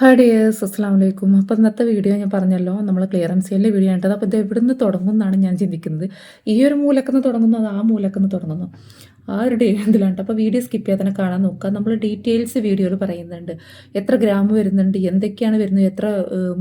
Hi dears അസ്സാം വലൈക്കും അപ്പോൾ ഇന്നത്തെ വീഡിയോ ഞാൻ പറഞ്ഞല്ലോ നമ്മൾ ക്ലിയറൻസ് സെയിലിന്റെ വീഡിയോ ആയിട്ടത് അപ്പോൾ ഇത് എവിടെ തുടങ്ങും എന്നാണ് ഞാൻ ചിന്തിക്കുന്നത്. ഈ ഒരു മൂലക്കുന്ന് തുടങ്ങുന്നു അത് ആ മൂലക്കുന്ന് തുടങ്ങുന്നു. ആ ഒരു അപ്പോൾ വീഡിയോ സ്കിപ്പ് ചെയ്യാതെ തന്നെ കാണാൻ നോക്കുക. നമ്മൾ ഡീറ്റെയിൽസ് വീഡിയോയിൽ പറയുന്നുണ്ട്. എത്ര ഗ്രാം വരുന്നുണ്ട്? എന്തൊക്കെയാണ് വരുന്നത്? എത്ര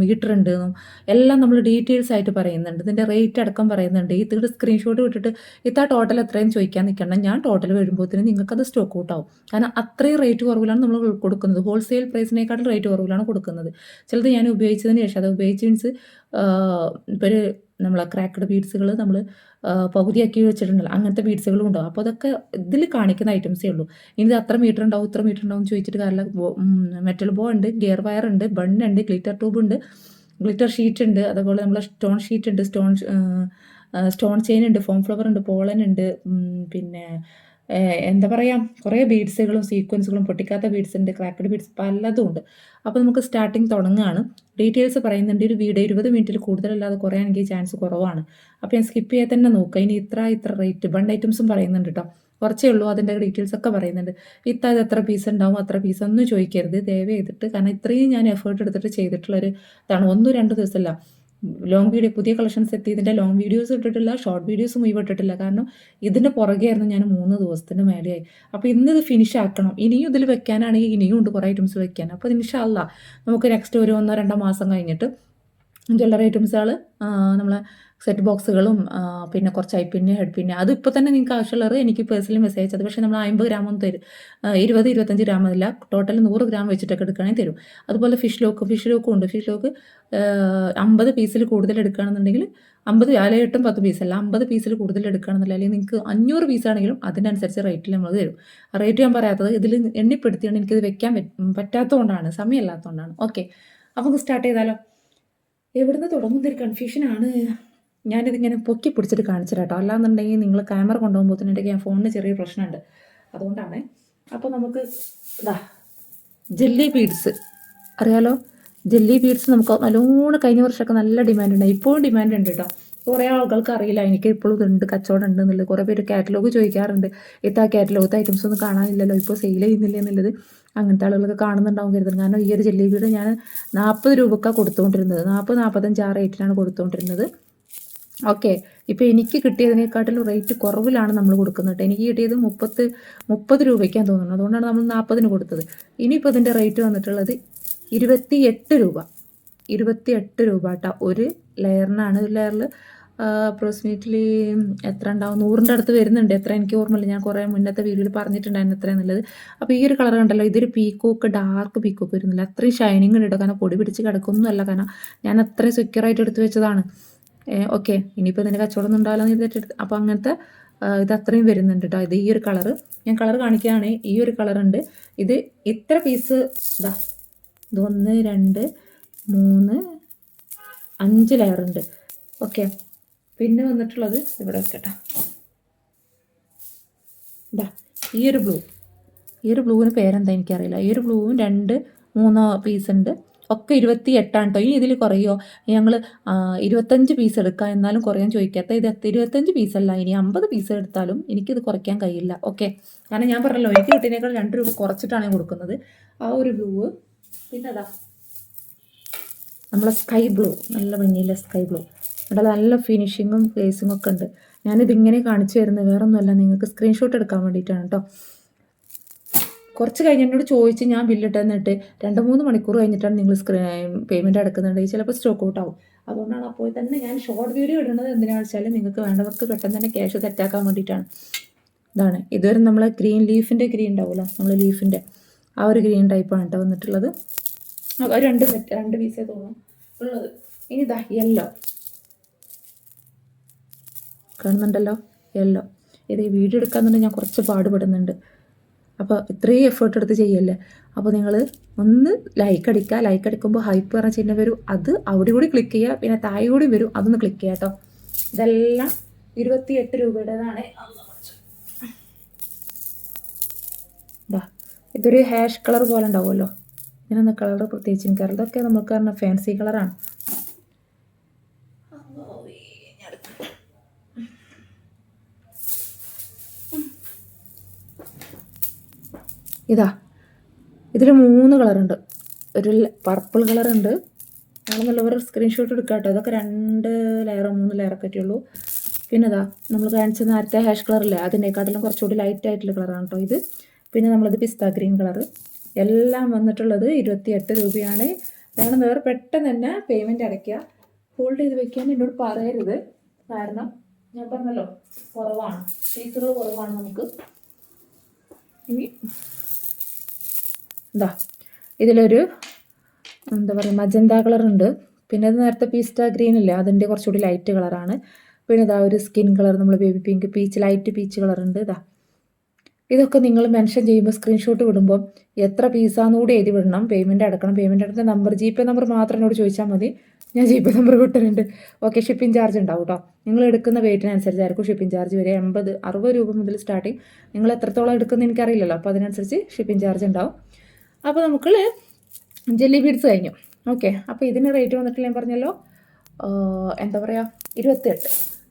മീറ്റർ ഉണ്ട് എന്നും എല്ലാം നമ്മൾ ഡീറ്റെയിൽസ് ആയിട്ട് പറയുന്നുണ്ട്. ഇതിന്റെ റേറ്റ് അടക്കം പറയുന്നുണ്ട്. ഇത് സ്ക്രീൻഷോട്ട് വിട്ടിട്ട് ഇത്താ ടോട്ടൽ എത്രയും ചോദിക്കാൻ നിൽക്കണം ഞാൻ ടോട്ടൽ വരുമ്പോഴത്തേനും നിങ്ങൾക്കത് സ്റ്റോക്ക് ഔട്ട് ആവും. കാരണം അത്രയും റേറ്റ് കുറവിലാണ് നമ്മൾ കൊടുക്കുന്നത്. ഹോൾസെയിൽ പ്രൈസിനേക്കാളും റേറ്റ് കുറവിലാണ് കൊടുക്കുന്നത്. ചിലത് ഞാൻ ഉപയോഗിച്ചതിന് ശേഷം അത് ഉപയോഗിച്ച് മീൻസ് ഇപ്പോൾ ഒരു നമ്മളെ ക്രാക്കഡ് ബീഡ്സുകൾ നമ്മൾ പകുതിയാക്കി വെച്ചിട്ടുണ്ടല്ലോ. അങ്ങനത്തെ ബീഡ്സുകളും ഉണ്ടാവും. അപ്പോൾ അതൊക്കെ ഇതിൽ കാണിക്കുന്ന ഐറ്റംസേ ഉള്ളൂ. ഇനി അത്ര മീറ്റർ ഉണ്ടാവും ഇത്ര മീറ്റർ ഉണ്ടാവും ചോദിച്ചിട്ട് കാരണം മെറ്റൽ ബോ ഉണ്ട് ഗിയർ വയർ ഉണ്ട് ബൺ ഉണ്ട് ഗ്ലിറ്റർ ട്യൂബ് ഉണ്ട് ഗ്ലിറ്റർ ഷീറ്റ് ഉണ്ട് അതുപോലെ നമ്മൾ സ്റ്റോൺ ഷീറ്റ് ഉണ്ട് സ്റ്റോൺ സ്റ്റോൺ ചെയിൻ ഉണ്ട് ഫോം ഫ്ലവർ ഉണ്ട് പോളൻ ഉണ്ട് പിന്നെ എന്താ പറയുക കുറേ ബീഡ്സുകളും സീക്വൻസുകളും പൊട്ടിക്കാത്ത ബീഡ്സ് ഉണ്ട് ക്രാക്കഡ് ബീഡ്സ് പലതും ഉണ്ട്. അപ്പോൾ നമുക്ക് സ്റ്റാർട്ടിങ് തുടങ്ങുകയാണ് ഡീറ്റെയിൽസ് പറയുന്നുണ്ട് ഒരു വീഡിയോ ഇരുപത് മിനിറ്റിൽ കൂടുതലല്ലാതെ കുറയാണെങ്കിൽ ചാൻസ് കുറവാണ്. അപ്പോൾ ഞാൻ സ്കിപ്പ് ചെയ്യാൻ തന്നെ നോക്കുക ഇനി ഇത്ര ഇത്ര റേറ്റ് ബണ്ട് ഐറ്റംസും പറയുന്നുണ്ട് കേട്ടോ കുറച്ചേ ഉള്ളൂ അതിന്റെ ഡീറ്റെയിൽസ് ഒക്കെ പറയുന്നുണ്ട്. ഇത്ത എത്ര പീസ് ഉണ്ടാവും അത്ര പീസ് ഒന്നും ചോദിക്കരുത്. ദയവ് ചെയ്തിട്ട് കാരണം ഇത്രയും ഞാൻ എഫേർട്ട് എടുത്തിട്ട് ചെയ്തിട്ടുള്ളൊരു ഇതാണ്. ഒന്നും രണ്ട് ദിവസമല്ല. ലോങ് വീഡിയോ പുതിയ കളക്ഷൻസ് എത്തിയതിന്റെ ലോങ് വീഡിയോസ് ഇട്ടിട്ടില്ല ഷോർട്ട് വീഡിയോസും മുഴുവൻ ഇട്ടിട്ടില്ല. കാരണം ഇതിന്റെ പുറകെയായിരുന്നു ഞാൻ മൂന്ന് ദിവസത്തിന്റെ മേലെയായി. അപ്പോൾ ഇന്ന് ഇത് ഫിനിഷ് ആക്കണം. ഇനിയും ഇതിൽ വെക്കാനാണെങ്കിൽ ഇനിയും ഉണ്ട് കുറേ ഐറ്റംസ് വെക്കാൻ. അപ്പോൾ ഇൻഷാല്ല നമുക്ക് നെക്സ്റ്റ് ഒരു ഒന്നോ രണ്ടോ മാസം കഴിഞ്ഞിട്ട് ജ്വല്ലറി ഐറ്റംസുകൾ നമ്മളെ സെറ്റ് ബോക്സുകളും പിന്നെ കുറച്ച് പിന്നെ ഹെഡ് പിന്നെ അത് ഇപ്പോൾ തന്നെ നിങ്ങൾക്ക് ആവശ്യമുള്ളത് എനിക്ക് പേഴ്സണലി മെസ്സേജ് അയച്ചത് പക്ഷേ നമ്മൾ അമ്പത് ഗ്രാമൊന്നും തരും. ഇരുപത് ഇരുപത്തഞ്ച് ഗ്രാം അല്ല. ടോട്ടൽ നൂറ് ഗ്രാം വെച്ചിട്ടൊക്കെ എടുക്കുകയാണെങ്കിൽ തരും. അതുപോലെ ഫിഷ് ലോക്ക് ഫിഷ് ലോക്കും ഉണ്ട്. ഫിഷ് ലോക്ക് അമ്പത് പീസിൽ കൂടുതൽ എടുക്കുകയാണെന്നുണ്ടെങ്കിൽ അമ്പത് അല്ല എട്ടും പത്ത് പീസല്ല അമ്പത് പീസിൽ കൂടുതൽ എടുക്കുകയാണെന്നില്ല അല്ലെങ്കിൽ നിങ്ങൾക്ക് അഞ്ഞൂറ് പീസാണെങ്കിലും അതിനനുസരിച്ച് റേറ്റിൽ നമ്മൾ തരും. റേറ്റ് ഞാൻ പറയാത്തത് ഇതിൽ എണ്ണിപ്പെടുത്തിയാണ്. എനിക്കിത് വെക്കാൻ പറ്റാത്തതുകൊണ്ടാണ്. സമയമില്ലാത്തതുകൊണ്ടാണ്. ഓക്കെ അപ്പോൾ സ്റ്റാർട്ട് ചെയ്താലോ? എവിടുന്ന് തുടങ്ങുന്നൊരു കൺഫ്യൂഷനാണ് ഞാനിതിങ്ങനെ പൊക്കി പിടിച്ചിട്ട് കാണിച്ചു കേട്ടോ അല്ലാന്നുണ്ടെങ്കിൽ നിങ്ങൾ ക്യാമറ കൊണ്ടുപോകുമ്പോഴത്തേക്ക് ഞാൻ ഫോണിന് ചെറിയ പ്രശ്നമുണ്ട്. അതുകൊണ്ടാണ്. അപ്പോൾ നമുക്ക് ഇതാ ജെല്ലി ബീഡ്സ് അറിയാലോ? ജെല്ലി ബീഡ്സ് നമുക്ക് നല്ലോണം കഴിഞ്ഞ വർഷമൊക്കെ നല്ല ഡിമാൻഡ് ഉണ്ട് ഇപ്പോഴും ഡിമാൻഡ് ഉണ്ട് കേട്ടോ കുറേ ആളുകൾക്ക് അറിയില്ല. എനിക്ക് ഇപ്പോഴും ഇതുണ്ട് കച്ചവടം ഉണ്ട് എന്നുള്ളത്. കുറേ പേര് കാറ്റലോഗ് ചോദിക്കാറുണ്ട്. ഇത്താ കാറ്റലോഗത്തെ ഐറ്റംസ് ഒന്നും കാണാനില്ലല്ലോ. ഇപ്പോൾ സെയിൽ ചെയ്യുന്നില്ല എന്നുള്ളത്. അങ്ങനത്തെ ആളുകളൊക്കെ കാണുന്നുണ്ടാവും കരുതുന്നത് കാരണം ഈ ഒരു ജെല്ലി ബീഡ് ഞാൻ നാൽപ്പത് രൂപക്കാണ് കൊടുത്തുകൊണ്ടിരുന്നത്. നാൽപ്പത് നാൽപ്പത്തഞ്ച് ആ റേറ്റിനാണ് കൊടുത്തുകൊണ്ടിരുന്നത്. ഓക്കെ. ഇപ്പോൾ എനിക്ക് കിട്ടിയതിനേക്കാട്ടിലും റേറ്റ് കുറവിലാണ് നമ്മൾ കൊടുക്കുന്നത് എനിക്ക് കിട്ടിയത് മുപ്പത്ത് മുപ്പത് രൂപയ്ക്കാൻ തോന്നുന്നു. അതുകൊണ്ടാണ് നമ്മൾ നാൽപ്പതിന് കൊടുത്തത്. ഇനിയിപ്പോൾ ഇതിന്റെ റേറ്റ് വന്നിട്ടുള്ളത് ഇരുപത്തി എട്ട് രൂപ ഇരുപത്തി എട്ട് രൂപ കേട്ടോ ഒരു ലെയറിനാണ് ഒരു ലെയറിൽ അപ്രോക്സിമേറ്റ്ലി എത്ര ഉണ്ടാവും? നൂറിന്റെ അടുത്ത് വരുന്നുണ്ട്. എത്ര എനിക്ക് ഓർമ്മയില്ല. ഞാൻ കുറേ മുന്നത്തെ വീഡിയോയിൽ പറഞ്ഞിട്ടുണ്ടായിരുന്നു എത്ര എന്നുള്ളത് അപ്പോൾ ഈ ഒരു കളർ കണ്ടല്ലോ. ഇതൊരു പീക്കോക്ക് ഡാർക്ക് പീക്കോക്ക് വരുന്നില്ല. അത്രയും ഷൈനിങ് ഉണ്ട് കാരണം പൊടി പിടിച്ച് കിടക്കൊന്നുമല്ല കാരണം ഞാൻ അത്രയും സെക്യൂറായിട്ട് എടുത്ത് വെച്ചതാണ്. ഓക്കെ ഇനിയിപ്പോൾ ഇതിന്റെ കച്ചവടം ഒന്നും ഉണ്ടാവില്ല എന്ന് അപ്പോൾ അങ്ങനത്തെ ഇത് അത്രയും വരുന്നുണ്ട് കേട്ടോ ഇത് ഈ ഒരു കളറ് ഞാൻ കളർ കാണിക്കുകയാണ്. ഈ ഒരു കളറുണ്ട് ഇത് ഇത്ര പീസ് ഇതാ ഇത് ഒന്ന് രണ്ട് മൂന്ന് അഞ്ച് ലെയറുണ്ട് ഓക്കെ പിന്നെ വന്നിട്ടുള്ളത് ഇവിടെ വെക്കട്ടെ. ഇതാ ഈ ഒരു ബ്ലൂ ഈ ഒരു ബ്ലൂവിന് പേരെന്താ എനിക്കറിയില്ല. ഈ ഒരു ബ്ലൂവും രണ്ട് മൂന്നോ പീസ് ഉണ്ട്. ഒക്കെ ഇരുപത്തി എട്ടാണ് കേട്ടോ ഇനി ഇതിൽ കുറയോ? ഞങ്ങൾ ഇരുപത്തഞ്ച് പീസ് എടുക്കാം. എന്നാലും കുറയാൻ ചോദിക്കാത്ത ഇത് ഇരുപത്തഞ്ച് പീസല്ല ഇനി അമ്പത് പീസ് എടുത്താലും എനിക്കിത് കുറയ്ക്കാൻ കഴിയില്ല. ഓക്കെ. കാരണം ഞാൻ പറഞ്ഞല്ലോ എനിക്ക് കിട്ടിയതിനേക്കാൾ രണ്ട് രൂപ കുറച്ചിട്ടാണ് ഞാൻ കൊടുക്കുന്നത്. ആ ഒരു ബ്ലൂ പിന്നെ അതാ നമ്മളെ സ്കൈ ബ്ലൂ നല്ല ഭംഗിയില്ല സ്കൈ ബ്ലൂ അവിടെ നല്ല ഫിനിഷിങ്ങും ഫേസിങ്ങും ഒക്കെ ഉണ്ട്. ഞാനിതിങ്ങനെ കാണിച്ചു തരുന്നത് വേറൊന്നുമല്ല. നിങ്ങൾക്ക് സ്ക്രീൻഷോട്ട് എടുക്കാൻ വേണ്ടിയിട്ടാണ് കേട്ടോ കുറച്ച് കഴിഞ്ഞ് എന്നോട് ചോദിച്ച് ഞാൻ ബില്ലിട്ട് തന്നിട്ട് രണ്ട് മൂന്ന് മണിക്കൂർ കഴിഞ്ഞിട്ടാണ് നിങ്ങൾ സ്ക്രീ പേയ്മെന്റ് അടക്കുന്നുണ്ട്. ചിലപ്പോൾ സ്റ്റോക്ക് ഔട്ട് ആവും. അതുകൊണ്ടാണ് അപ്പോൾ തന്നെ ഞാൻ ഷോർട്ട് വീഡിയോ ഇടുന്നത് എന്തിനാണെന്ന് വെച്ചാൽ നിങ്ങൾക്ക് വേണ്ടവർക്ക് പെട്ടെന്ന് തന്നെ ക്യാഷ് തെറ്റാക്കാൻ വേണ്ടിയിട്ടാണ്. ഇതാണ്. ഇതുവരെ നമ്മൾ ഗ്രീൻ ലീഫിന്റെ ഗ്രീൻ ഉണ്ടാവുമല്ലോ നമ്മൾ ലീഫിന്റെ ആ ഒരു ഗ്രീൻ ടൈപ്പാണ് കേട്ടോ വന്നിട്ടുള്ളത്. രണ്ട് സെറ്റ് രണ്ട് പീസേ തോന്നും ഉള്ളത്. ഇനി ഇതാ യെല്ലോ കാണുന്നുണ്ടല്ലോ? യെല്ലോ ഇത് വീഡിയോ എടുക്കാന്നുണ്ടെങ്കിൽ ഞാൻ കുറച്ച് പാടുപെടുന്നുണ്ട്. അപ്പോൾ ഇത്രയും എഫേർട്ട് എടുത്ത് ചെയ്യല്ലേ? അപ്പോൾ നിങ്ങൾ ഒന്ന് ലൈക്ക് അടിക്കുക ലൈക്ക് അടിക്കുമ്പോൾ ഹൈപ്പ് പറഞ്ഞ ചിഹ്നം വരും. അത് അവിടെ കൂടി ക്ലിക്ക് ചെയ്യുക പിന്നെ താഴെ കൂടി വരും. അതൊന്ന് ക്ലിക്ക് ചെയ്യുക കേട്ടോ ഇതെല്ലാം ഇരുപത്തി എട്ട് രൂപയുടേതാണ്. ഇതാ ഇതൊരു ഹാഷ് കളർ പോലെ ഉണ്ടാവുമല്ലോ. ഇങ്ങനെ കളർ പ്രത്യേകിച്ച് എനിക്കറിയാം ഇതൊക്കെ നമുക്ക് പറഞ്ഞ ഫാൻസി കളറാണ് ഇതാ. ഇതിൽ മൂന്ന് കളറുണ്ട്. ഒരു പർപ്പിൾ കളറുണ്ട്. ഉണ്ട് നല്ലവരെ സ്ക്രീൻഷോട്ട് എടുക്കാം കേട്ടോ അതൊക്കെ രണ്ട് ലെയറോ മൂന്ന് ലെയറൊക്കെ പറ്റുള്ളൂ പിന്നെ ഇതാ നമ്മൾ കാണിച്ച നേരത്തെ ഹാഷ് കളറില്ലേ അതിനേക്കാട്ടിലും കുറച്ചുകൂടി ലൈറ്റ് ആയിട്ടുള്ള കളറാണ് കേട്ടോ ഇത്. പിന്നെ നമ്മളത് പിസ്ത ഗ്രീൻ കളർ എല്ലാം വന്നിട്ടുള്ളത് ഇരുപത്തിയെട്ട് രൂപയാണ്. വേണമെന്നവർ പെട്ടെന്ന് തന്നെ പേയ്മെന്റ് അടയ്ക്കുക. ഹോൾഡ് ചെയ്ത് വെക്കാൻ എന്നോട് പറയരുത്. കാരണം ഞാൻ പറഞ്ഞല്ലോ കുറവാണ്. പീസുകൾ കുറവാണ് നമുക്ക്. ഇനി ഇതാ ഇതിലൊരു എന്താ പറയുക മജന്ത കളറുണ്ട് പിന്നെ അത് നേരത്തെ പീസ്റ്റ ഗ്രീൻ ഇല്ലേ അതിന്റെ കുറച്ചുകൂടി ലൈറ്റ് കളറാണ് പിന്നെ ഇതാ ഒരു സ്കിൻ കളർ നമ്മൾ baby pink peach light peach കളറുണ്ട് ഇതാ ഇതൊക്കെ നിങ്ങൾ മെൻഷൻ ചെയ്യുമ്പോൾ സ്ക്രീൻഷോട്ട് വിടുമ്പോൾ എത്ര പീസാന്ന് കൂടി എഴുതി വിടണം. പേയ്മെന്റ് അടക്കണം. പേയ്മെന്റ് അടക്കുന്ന നമ്പർ ജി പേ നമ്പർ മാത്രം എന്നോട് ചോദിച്ചാൽ മതി. ഞാൻ ജി പേ നമ്പർ വിട്ടിട്ടുണ്ട്. ഓക്കെ ഷിപ്പിംഗ് ചാർജ് ഉണ്ടാവും കേട്ടോ നിങ്ങൾ എടുക്കുന്ന വെയിറ്റിനനുസരിച്ചായിരിക്കും ഷിപ്പിംഗ് ചാർജ് വരെ എൺപത് അറുപത് രൂപ മുതൽ സ്റ്റാർട്ടിങ് നിങ്ങൾ എത്രത്തോളം എടുക്കുന്ന എനിക്കറിയില്ലല്ലോ. അപ്പോൾ അതിനനുസരിച്ച് ഷിപ്പിംഗ് ചാർജ് ഉണ്ടാവും. അപ്പോൾ നമുക്ക് ജെല്ലി ബീഡ്സ് കഴിഞ്ഞു. ഓക്കെ അപ്പോൾ ഇതിന് റേറ്റ് വന്നിട്ട് ഞാൻ പറഞ്ഞല്ലോ എന്താ പറയുക ഇരുപത്തിയെട്ട്.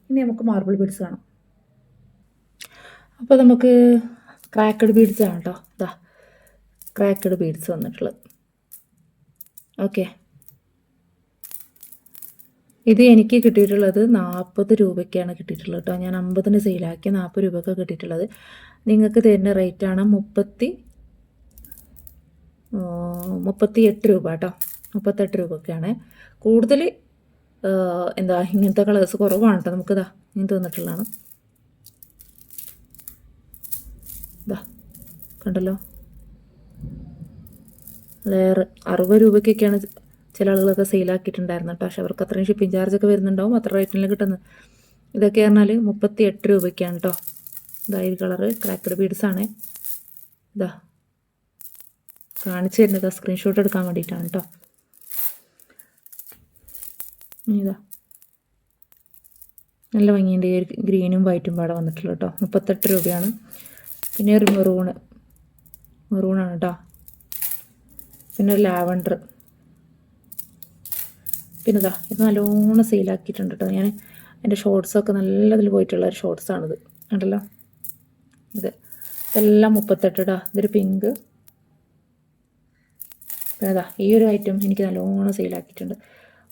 ഇനി നമുക്ക് മാർബിൾ ബീഡ്സ് കാണാം. അപ്പോൾ നമുക്ക് ക്രാക്കഡ് ബീഡ്സ് ആണ് കേട്ടോ ഇതാ ക്രാക്കഡ് ബീഡ്സ് വന്നിട്ടുള്ളത്. ഓക്കെ ഇത് എനിക്ക് കിട്ടിയിട്ടുള്ളത് നാൽപ്പത് രൂപയ്ക്കാണ് കിട്ടിയിട്ടുള്ളത് കേട്ടോ ഞാൻ അമ്പതിന് സെയിലാക്കി നാൽപ്പത് രൂപയ്ക്ക് കിട്ടിയിട്ടുള്ളത്. നിങ്ങൾക്ക് തരുന്ന റേറ്റാണ് മുപ്പത്തി മുപ്പത്തി എട്ട് രൂപ കേട്ടോ. മുപ്പത്തെട്ട് രൂപയ്ക്കാണ് കൂടുതൽ എന്താ ഇങ്ങനത്തെ കളേഴ്സ് കുറവാണ് കേട്ടോ നമുക്കിതാ. ഇങ്ങനെ തോന്നിട്ടുള്ളതാണ്. ഇതാ കണ്ടല്ലോ. ലെയർ അറുപത് രൂപയ്ക്കൊക്കെയാണ് ചില ആളുകളൊക്കെ സെയിലാക്കിയിട്ടുണ്ടായിരുന്നു കേട്ടോ പക്ഷെ അവർക്ക് അത്രയും ഷിപ്പിംഗ് ചാർജൊക്കെ വരുന്നുണ്ടാവും. അത്ര റേറ്റിന് കിട്ടുന്നത് ഇതൊക്കെ പറഞ്ഞാൽ മുപ്പത്തി എട്ട് രൂപയ്ക്കാണ് കേട്ടോ ഇതാ ഈ കളറ് ക്രാക്കഡ് ബീഡ്സാണ് ഇതാ കാണിച്ചു തരുന്നത്. സ്ക്രീൻഷോട്ട് എടുക്കാൻ വേണ്ടിയിട്ടാണ് കേട്ടോ ഇതാ. നല്ല ഭംഗിയുണ്ട്. ഗ്രീനും വൈറ്റും പാടെ വന്നിട്ടുള്ളൂ കേട്ടോ മുപ്പത്തെട്ട് രൂപയാണ്. പിന്നെ ഒരു മെറൂണ്. മെറൂണാണ് കേട്ടോ പിന്നെ ഒരു ലാവണ്ടർ. പിന്നെ ഇതാ ഇത് നല്ലോണം സെയിലാക്കിയിട്ടുണ്ട് കേട്ടോ ഞാൻ എന്റെ ഷോർട്സൊക്കെ നല്ലതിൽ പോയിട്ടുള്ള ഒരു ഷോർട്സാണിത് ഉണ്ടല്ലോ ഇത്. ഇതെല്ലാം മുപ്പത്തെട്ട് ഇടാ ഇതൊരു പിങ്ക് അതാ ഈ ഒരു ഐറ്റം എനിക്ക് നല്ലോണം സെയിലാക്കിയിട്ടുണ്ട്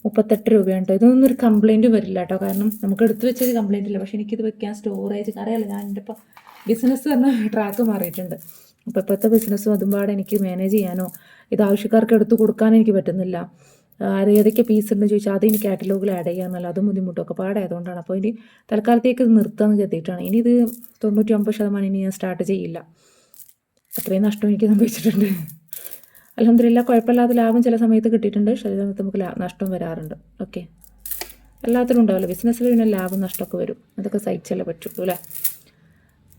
മുപ്പത്തെട്ട് രൂപയാണ് കേട്ടോ ഇതൊന്നും ഒരു കംപ്ലൈന്റും വരില്ല കേട്ടോ കാരണം നമുക്ക് എടുത്തു വെച്ചത് കംപ്ലൈന്റ് ഇല്ല. പക്ഷേ എനിക്കിത് വെക്കാൻ സ്റ്റോറേജ് അറിയാലോ. ഞാൻ എന്റെ ഇപ്പോൾ ബിസിനസ് തന്നെ ട്രാക്ക് മാറിയിട്ടുണ്ട്. അപ്പോൾ ഇപ്പോഴത്തെ ബിസിനസ്സും അതും പാടെ എനിക്ക് മാനേജ് ചെയ്യാനോ ഇത് ആവശ്യക്കാർക്ക് എടുത്തു കൊടുക്കാനോ എനിക്ക് പറ്റുന്നില്ല. ആരെ ഏതൊക്കെ പീസ് ഉണ്ടെന്ന് ചോദിച്ചാൽ അത് ഇനി കാറ്റലോഗിൽ ആഡ് ചെയ്യാമെന്നല്ല അതും ബുദ്ധിമുട്ടൊക്കെ പാടായതുകൊണ്ടാണ് അപ്പോൾ ഇനി തൽക്കാലത്തേക്ക് ഇത് നിർത്താമെന്ന് കരുതിയിട്ടാണ്. ഇനി ഇത് തൊണ്ണൂറ്റി ഒമ്പത് ശതമാനം ഇനി ഞാൻ സ്റ്റാർട്ട് ചെയ്യില്ല. അത്രയും നഷ്ടം എനിക്ക് സംഭവിച്ചിട്ടുണ്ട്. അലഹമില്ല കുഴപ്പമില്ലാതെ ലാഭം ചില സമയത്ത് കിട്ടിയിട്ടുണ്ട്. ചില സമയത്ത് നമുക്ക് നഷ്ടം വരാറുണ്ട്. ഓക്കെ എല്ലാത്തിനും ഉണ്ടാവില്ല. ബിസിനസ്സിൽ പിന്നെ ലാഭം നഷ്ടമൊക്കെ വരും. അതൊക്കെ സഹിച്ചല്ലേ പറ്റുള്ളൂ അല്ലേ?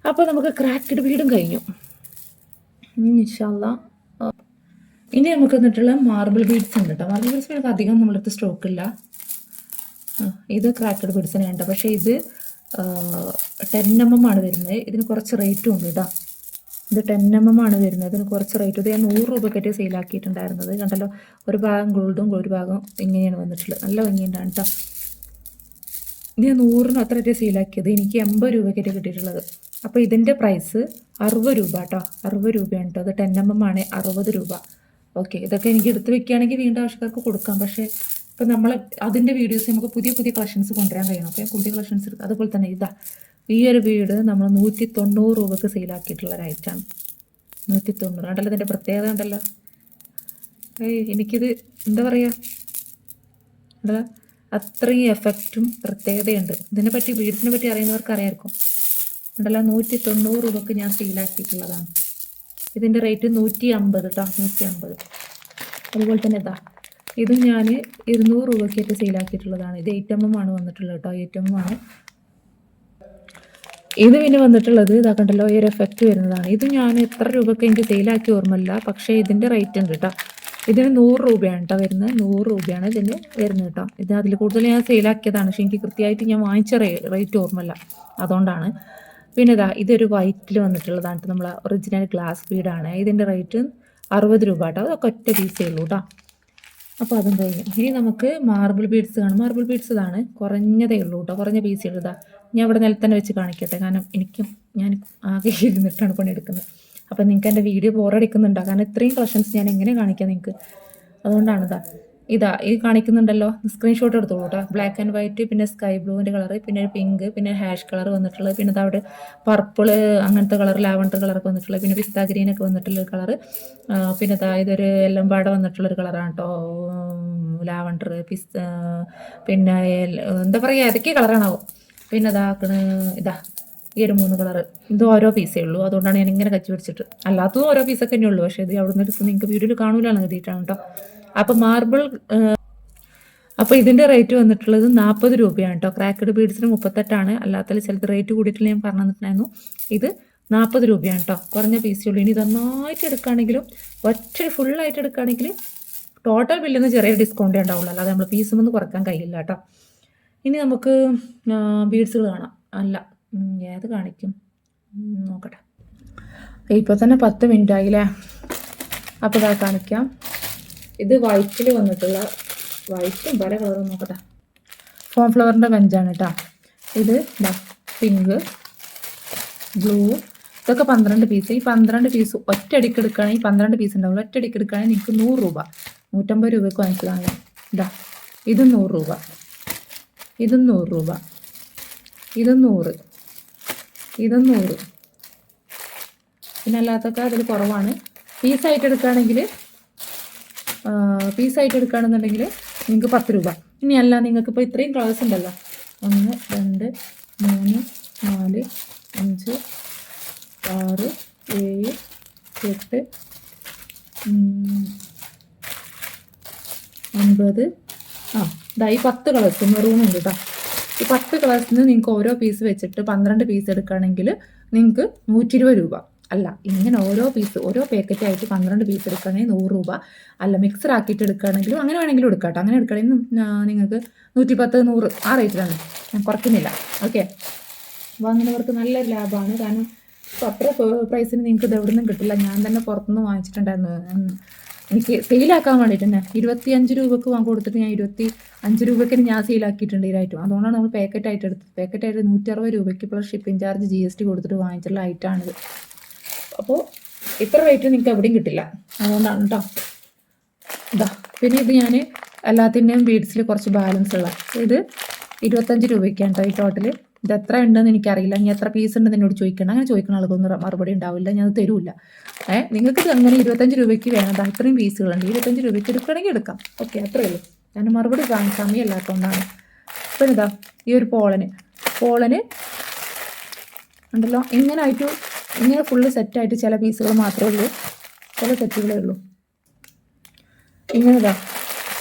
അപ്പോൾ നമുക്ക് ക്രാക്കഡ് വീടും കഴിഞ്ഞു. ഇൻഷാല്ല ഇനി നമുക്ക് എന്നിട്ടുള്ള മാർബിൾ ബീഡ്സ് ഉണ്ട് കേട്ടോ മാർബിൾ ബീഡ്സ് നമുക്ക് അധികം നമ്മളടുത്ത് സ്റ്റോക്ക് ഇല്ല. ഇത് ക്രാക്കഡ് ബീഡ്സിനെ ഉണ്ട് പക്ഷേ ഇത് ടെൻ എം എം ആണ് വരുന്നത്. ഇതിന് കുറച്ച് റേറ്റും ഉണ്ട് കേട്ടോ ഇത് ടെൻ എം എം ആണ് വരുന്നത്. ഇതിന് കുറച്ച് റേറ്റ് ഇത് ഞാൻ നൂറ് രൂപയ്ക്കായിട്ട് സെയിലാക്കിയിട്ടുണ്ടായിരുന്നത് കണ്ടല്ലോ ഒരു ഭാഗം ഗോൾഡും ഒരു ഭാഗം ഇങ്ങനെയാണ് വന്നിട്ടുള്ളത്. നല്ല ഭംഗിയുണ്ടാണ് കേട്ടോ. ഞാൻ നൂറിന് അത്ര അത്രയൊക്കെ സെയിലാക്കിയത് എനിക്ക് എൺപത് രൂപയ്ക്കായിട്ട് കിട്ടിയിട്ടുള്ളത്. അപ്പോൾ ഇതിന്റെ പ്രൈസ് അറുപത് രൂപ കേട്ടോ. അറുപത് രൂപയാണ് കേട്ടോ. അത് ടെൻ എം എം ആണ് അറുപത് രൂപ. ഓക്കെ ഇതൊക്കെ എനിക്ക് എടുത്ത് വെക്കുകയാണെങ്കിൽ വീണ്ടും ആവശ്യക്കാർക്ക് കൊടുക്കാം. പക്ഷേ ഇപ്പം നമ്മൾ അതിന്റെ വീഡിയോസ് നമുക്ക് പുതിയ പുതിയ കളക്ഷൻസ് കൊണ്ടുവരാൻ കഴിയണം. അപ്പോൾ പുതിയ കളക്ഷൻസ് അതുപോലെ തന്നെ ഇതാ. ഈ ഒരു വീട് നമ്മൾ നൂറ്റി തൊണ്ണൂറ് രൂപക്ക് സെയിലാക്കിയിട്ടുള്ള ഒരു നൂറ്റി തൊണ്ണൂറ് ഉണ്ടല്ലോ ഇതിന്റെ പ്രത്യേകത ഉണ്ടല്ലോ ഏയ് എനിക്കിത് എന്താ പറയുക എന്താ അത്രയും എഫക്റ്റും പ്രത്യേകതയുണ്ട്. ഇതിനെ പറ്റി വീടിനെ പറ്റി അറിയുന്നവർക്ക് അറിയാമായിരിക്കും. ഉണ്ടല്ലോ നൂറ്റി തൊണ്ണൂറ് രൂപക്ക് ഞാൻ സെയിലാക്കിയിട്ടുള്ളതാണ് ഇതിന്റെ റേറ്റ് നൂറ്റി അമ്പത് കേട്ടോ നൂറ്റി അമ്പത് അതുപോലെ തന്നെ ഇതാ. ഇത് ഞാൻ ഇരുന്നൂറ് രൂപയ്ക്കായിട്ട് സെയിലാക്കിയിട്ടുള്ളതാണ് ഇത് എം ആണ് വന്നിട്ടുള്ളത് കേട്ടോ എം ആണ്. ഇത് പിന്നെ വന്നിട്ടുള്ളത് ഇതാ കണ്ടല്ലോ ഈ ഒരു എഫക്റ്റ് വരുന്നതാണ്. ഇത് ഞാൻ എത്ര രൂപയ്ക്ക് എനിക്ക് സെയിലാക്കി ഓർമ്മല്ല പക്ഷേ ഇതിന്റെ റേറ്റ് ഉണ്ട് കേട്ടോ ഇതിന് നൂറ് രൂപയാണ് കേട്ടോ വരുന്നത്. നൂറ് രൂപയാണ് ഇതിന് വരുന്നത് കേട്ടോ ഇത് അതിൽ കൂടുതൽ ഞാൻ സെയിലാക്കിയതാണ് പക്ഷേ എനിക്ക് കൃത്യമായിട്ട് ഞാൻ വാങ്ങിച്ച റേറ്റ് ഓർമ്മല്ല അതുകൊണ്ടാണ്. പിന്നെ ഇതാ ഇതൊരു വൈറ്റിൽ വന്നിട്ടുള്ളതാണ് നമ്മൾ ഒറിജിനൽ ഗ്ലാസ് ബീഡാണ് ഇതിന്റെ റേറ്റ് അറുപത് രൂപ കേട്ടോ അതൊക്കെ ഒറ്റ പീസേ ഉള്ളൂ കേട്ടോ അപ്പോൾ അതും കഴിഞ്ഞു. ഇനി നമുക്ക് മാർബിൾ ബീഡ്സ് കാണും. മാർബിൾ ബീഡ്സ് ഇതാണ് കുറഞ്ഞതേ ഉള്ളൂ കേട്ടോ കുറഞ്ഞ പീസേ ഉള്ളൂ ഇതാ ഞാൻ ഇവിടെ നിലത്ത് തന്നെ വെച്ച് കാണിക്കട്ടെ. കാരണം എനിക്കും ഞാൻ ആകെ ഇരുന്നിട്ടാണ് പണിയെടുക്കുന്നത് അപ്പം നിങ്ങൾക്ക് എന്റെ വീഡിയോ ബോറടിക്കുന്നുണ്ടോ കാരണം ഇത്രയും കളക്ഷൻസ് ഞാൻ എങ്ങനെ കാണിക്കാം നിങ്ങൾക്ക്? അതുകൊണ്ടാണ് ഇതാ ഇതാ ഈ കാണിക്കുന്നുണ്ടല്ലോ. സ്ക്രീൻഷോട്ട് എടുത്തോളൂ കേട്ടോ ബ്ലാക്ക് ആൻഡ് വൈറ്റ് പിന്നെ സ്കൈ ബ്ലൂവിന്റെ കളർ പിന്നെ പിങ്ക് പിന്നെ ഹാഷ് കളർ വന്നിട്ടുള്ളത്. പിന്നെ ഇതാ അവിടെ പർപ്പിൾ അങ്ങനത്തെ കളർ ലാവണ്ടർ കളറൊക്കെ വന്നിട്ടുള്ളത്. പിന്നെ പിസ്ത ഗ്രീൻ ഒക്കെ വന്നിട്ടുള്ള കളർ പിന്നെ ഇതാ ഇതൊരു എല്ലാം പാടെ വന്നിട്ടുള്ളൊരു കളറാണ് കേട്ടോ ലാവണ്ടർ പിസ്ത പിന്നെ എന്താ പറയുക ഏതൊക്കെ കളറാണാവോ പിന്നെ ഇതാക്കണ ഇതാ ഈ ഒരു മൂന്ന് കളർ ഇത് ഓരോ പീസേ ഉള്ളൂ. അതുകൊണ്ടാണ് ഞാൻ ഇങ്ങനെ കച്ചി പിടിച്ചിട്ട്. അല്ലാത്തതും ഓരോ പീസൊക്കെ തന്നെ ഉള്ളൂ പക്ഷേ ഇത് അവിടെ നിന്ന് എടുത്ത് നിങ്ങൾക്ക് വീഡിയോയിൽ കാണൂലാണ് കരുതിയിട്ടാണ് കേട്ടോ അപ്പോൾ മാർബിൾ അപ്പോൾ ഇതിന്റെ റേറ്റ് വന്നിട്ടുള്ളത് നാൽപ്പത് രൂപയാണ് കേട്ടോ ക്രാക്കഡ് ബീഡ്സിന് മുപ്പത്തെട്ടാണ്. അല്ലാത്ത ചിലത് റേറ്റ് കൂടിയിട്ടില്ല ഞാൻ പറഞ്ഞു തന്നിട്ടുണ്ടായിരുന്നു. ഇത് നാൽപ്പത് രൂപയാണ് കേട്ടോ കുറഞ്ഞ പീസേ ഉള്ളൂ. ഇനി ഇത് നന്നായിട്ട് എടുക്കുകയാണെങ്കിലും ഒറ്റ ഫുള്ളായിട്ട് എടുക്കുകയാണെങ്കിൽ ടോട്ടൽ ബില്ലിൽ നിന്ന് ചെറിയ ഡിസ്കൗണ്ടേ ഉണ്ടാവുള്ളൂ. അല്ലാതെ നമ്മൾ പീസുമൊന്നും കുറയ്ക്കാൻ കഴിയില്ല കേട്ടോ ഇനി നമുക്ക് ബീഡ്സുകൾ കാണാം. അല്ല ഏത് കാണിക്കും? നോക്കട്ടെ. ഇപ്പോൾ തന്നെ പത്ത് മിനിറ്റ് ആയില്ലേ? അപ്പോൾ ഇതാ കാണിക്കാം. ഇത് വൈറ്റിൽ വന്നിട്ടുള്ള വൈറ്റും പല കളറും നോക്കട്ടെ. ഫോം ഫ്ലവറിന്റെ ബെഞ്ചാണ് കേട്ടോ ഇത് പിങ്ക് ബ്ലൂ ഇതൊക്കെ പന്ത്രണ്ട് പീസ് ഈ പന്ത്രണ്ട് പീസ് ഒറ്റയടിക്ക് എടുക്കുകയാണെങ്കിൽ പന്ത്രണ്ട് പീസ് ഉണ്ടാവുള്ളൂ. ഒറ്റയടിക്ക് എടുക്കുകയാണെങ്കിൽ നിങ്ങൾക്ക് നൂറ് രൂപ. നൂറ്റമ്പത് രൂപയ്ക്ക് വാങ്ങിച്ചതാണ്. ഇതാ ഇത് നൂറ് രൂപ. ഇതും നൂറ് രൂപ ഇതും നൂറ് ഇതും നൂറ് പിന്നെ അല്ലാത്തൊക്കെ അതിൽ കുറവാണ് പീസായിട്ട് എടുക്കുകയാണെങ്കിൽ പീസായിട്ട് എടുക്കുകയാണെന്നുണ്ടെങ്കിൽ നിങ്ങൾക്ക് പത്ത് രൂപ. ഇനി അല്ല നിങ്ങൾക്ക് ഇപ്പോൾ ഇത്രയും കളേഴ്സ് ഉണ്ടല്ലോ. ഒന്ന് രണ്ട് മൂന്ന് നാല് അഞ്ച് ആറ് ഏഴ് എട്ട് ഒൻപത് ആ ഇതാ ഈ പത്ത് കളേഴ്സ് മെറൂൺ ഉണ്ട് കേട്ടോ ഈ പത്ത് കളേഴ്സിന് നിങ്ങൾക്ക് ഓരോ പീസ് വെച്ചിട്ട് പന്ത്രണ്ട് പീസ് എടുക്കുകയാണെങ്കിൽ നിങ്ങൾക്ക് നൂറ്റി ഇരുപത് രൂപ. അല്ല ഇങ്ങനെ ഓരോ പീസ് ഓരോ പാക്കറ്റ് ആയിട്ട് പന്ത്രണ്ട് പീസ് എടുക്കുകയാണെങ്കിൽ നൂറ് രൂപ. അല്ല മിക്സർ ആക്കിയിട്ട് എടുക്കുകയാണെങ്കിലും അങ്ങനെ വേണമെങ്കിലും എടുക്കാം കേട്ടോ അങ്ങനെ എടുക്കുകയാണെങ്കിൽ നിങ്ങൾക്ക് നൂറ്റി പത്ത് നൂറ് ആ റേറ്റിലാണ് ഞാൻ കുറയ്ക്കുന്നില്ല. ഓക്കെ വാങ്ങുന്നവർക്ക് നല്ലൊരു ലാഭമാണ്. കാരണം അത്ര പ്രൈസിന് നിങ്ങൾക്ക് ഇത് എവിടെ നിന്നും കിട്ടില്ല. ഞാൻ തന്നെ പുറത്തുനിന്ന് വാങ്ങിച്ചിട്ടുണ്ടായിരുന്നു. എനിക്ക് സെയിലാക്കാൻ വേണ്ടിയിട്ട് തന്നെ. ഇരുപത്തി അഞ്ച് രൂപക്ക് വാങ്ങി കൊടുത്തിട്ട് ഞാൻ ഇരുപത്തി അഞ്ച് രൂപയ്ക്ക് ഞാൻ സെയിലാക്കിയിട്ടുണ്ട് ഐറ്റം അതുകൊണ്ടാണ് നമ്മൾ പാക്കറ്റ് ആയിട്ട് എടുത്തത്. പാക്കറ്റ് ആയിട്ട് നൂറ്ററുപത് രൂപയ്ക്ക് plus shipping charge G S T കൊടുത്തിട്ട് വാങ്ങിച്ചിട്ടുള്ള ഐറ്റമാണിത് അപ്പോൾ ഇത്ര റേറ്റ് നിങ്ങൾക്ക് എവിടെയും കിട്ടില്ല. അതുകൊണ്ടാണ് കേട്ടോ ഇതാ പിന്നെ ഇത് ഞാൻ എല്ലാത്തിന്റെയും ബീഡ്സിൽ കുറച്ച് ബാലൻസ് ഉള്ള. ഇത് ഇരുപത്തഞ്ച് രൂപയ്ക്കാണ് കേട്ടോ ഈ ടോട്ടൽ ഇത് എത്ര ഉണ്ടെന്ന് എനിക്കറിയില്ല. ഇനി എത്ര പീസ് ഉണ്ടെന്ന് എന്നോട് ചോദിക്കണം. അങ്ങനെ ചോദിക്കുന്ന ആൾക്കൊന്നും മറുപടി ഉണ്ടാവില്ല. ഞാൻ തരൂല്ല ഏഹ് നിങ്ങൾക്ക് അങ്ങനെ ഇരുപത്തഞ്ച് രൂപയ്ക്ക് വേണം. അത്രയും പീസുകളുണ്ട് ഇരുപത്തഞ്ച് രൂപയ്ക്ക് എടുക്കണമെങ്കിൽ എടുക്കാം. ഓക്കെ അത്രയേ ഉള്ളൂ. ഞാൻ മറുപടി സമയമില്ലാത്തതുകൊണ്ടാണ് പിന്നെ ഇതാ ഈ ഒരു പോളന്. പോളന് ഉണ്ടല്ലോ ഇങ്ങനെ ആയിട്ട് ഇങ്ങനെ ഫുള്ള് സെറ്റായിട്ട് ചില പീസുകൾ മാത്രമേ ഉള്ളൂ. ചില സെറ്റുകളേ ഉള്ളൂ. ഇങ്ങനെതാ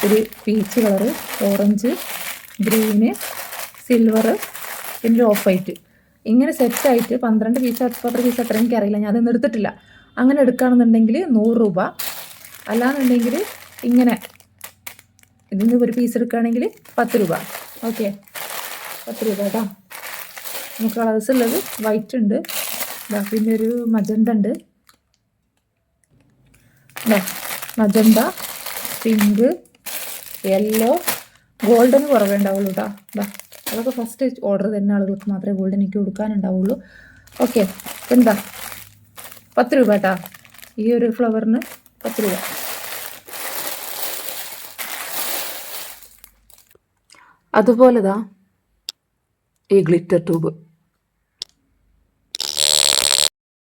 ഒരു peach colour orange green silver പിന്നെ ഓഫ് വൈറ്റ് ഇങ്ങനെ സെറ്റായിട്ട് പന്ത്രണ്ട് പീസ് പത്ത് പീസ് അത്ര എനിക്കറിയില്ല. ഞാൻ അതൊന്നും എടുത്തിട്ടില്ല. അങ്ങനെ എടുക്കുകയാണെന്നുണ്ടെങ്കിൽ നൂറ് രൂപ. അല്ലാന്നുണ്ടെങ്കിൽ ഇങ്ങനെ ഇതിൽ നിന്ന് ഒരു പീസ് എടുക്കുകയാണെങ്കിൽ പത്ത് രൂപ. ഓക്കെ. പത്ത് രൂപ കേട്ടോ. നമുക്ക് കളേഴ്സ് ഉള്ളത് വൈറ്റ് ഉണ്ട്. പിന്നെ ഒരു മജന്ത ഉണ്ട്. മജന്ത പിങ്ക് യെല്ലോ ഗോൾഡന് കുറവേ ഉണ്ടാവുള്ളൂ കേട്ടോ. അതൊക്കെ ഫസ്റ്റ് ഓർഡർ തരുന്ന ആളുകൾക്ക് മാത്രമേ ഗോൾഡ് എനിക്ക് കൊടുക്കാനുണ്ടാവുള്ളൂ. ഓക്കെ എന്താ? പത്ത് രൂപ കേട്ടാ ഈ ഒരു ഫ്ലവറിന് പത്ത് രൂപ. അതുപോലെതാ ഈ ഗ്ലിറ്റർ ട്യൂബ്